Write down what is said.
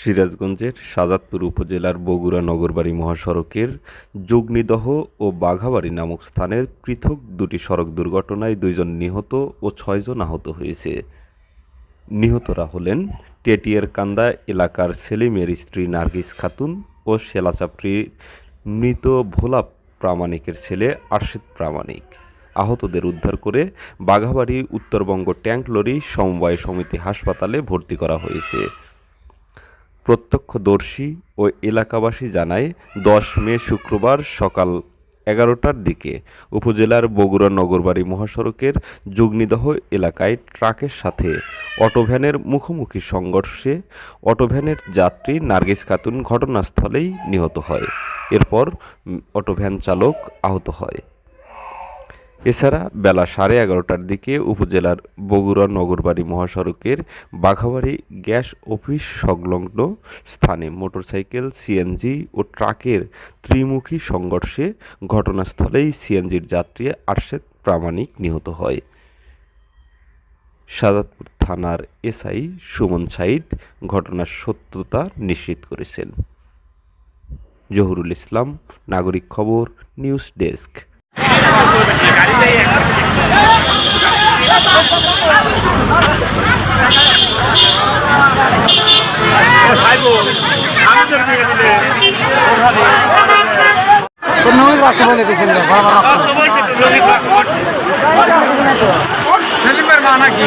সিরাজগঞ্জের শাজাদপুর উপজেলার বগুড়া নগরবাড়ি মহাসড়কের যোগনিদহ ও বাঘাবাড়ি নামক স্থানের পৃথক দুটি সড়ক দুর্ঘটনায় দুইজন নিহত ও ছয়জন আহত হয়েছে। নিহতরা হলেন টেটিয়ার কান্দা এলাকার সেলিমের স্ত্রী নার্গিস খাতুন ও শেলাচাপড়ি মৃত ভোলা প্রামাণিকের ছেলে আরশিদ প্রামাণিক। আহতদের উদ্ধার করে বাঘাবাড়ি উত্তরবঙ্গ ট্যাঙ্ক লরি সমবায় সমিতি হাসপাতালে ভর্তি করা হয়েছে। প্রত্যক্ষদর্শী ও এলাকাবাসী জানায়, দশ মে শুক্রবার সকাল এগারোটার দিকে উপজেলার বগুড়া নগরবাড়ি মহাসড়কের যুগ্নিদহ এলাকায় ট্রাকের সাথে অটোভ্যানের মুখোমুখি সংঘর্ষে অটোভ্যানের যাত্রী নার্গিস খাতুন ঘটনাস্থলেই নিহত হয়। এরপর অটোভ্যান চালক আহত হয়। এছাড়া বেলা সাড়ে এগারোটার দিকে উপজেলার বগুড়া নগরবাড়ি মহাসড়কের বাঘাবাড়ি গ্যাস অফিস সংলগ্ন স্থানে মোটরসাইকেল সিএনজি ও ট্রাকের ত্রিমুখী সংঘর্ষে ঘটনাস্থলেই সিএনজির যাত্রী আরশেদ প্রামাণিক নিহত হয়। সাদাতপুর থানার এসআই সুমন সাইদ ঘটনার সত্যতা নিশ্চিত করেছেন। জহুরুল ইসলাম, নাগরিক খবর, নিউজ ডেস্ক। নদীর রাখতে বলে দিয়েছেন রাখতে তো বলছে তো রবি বলছে সেলিমের মা নাকি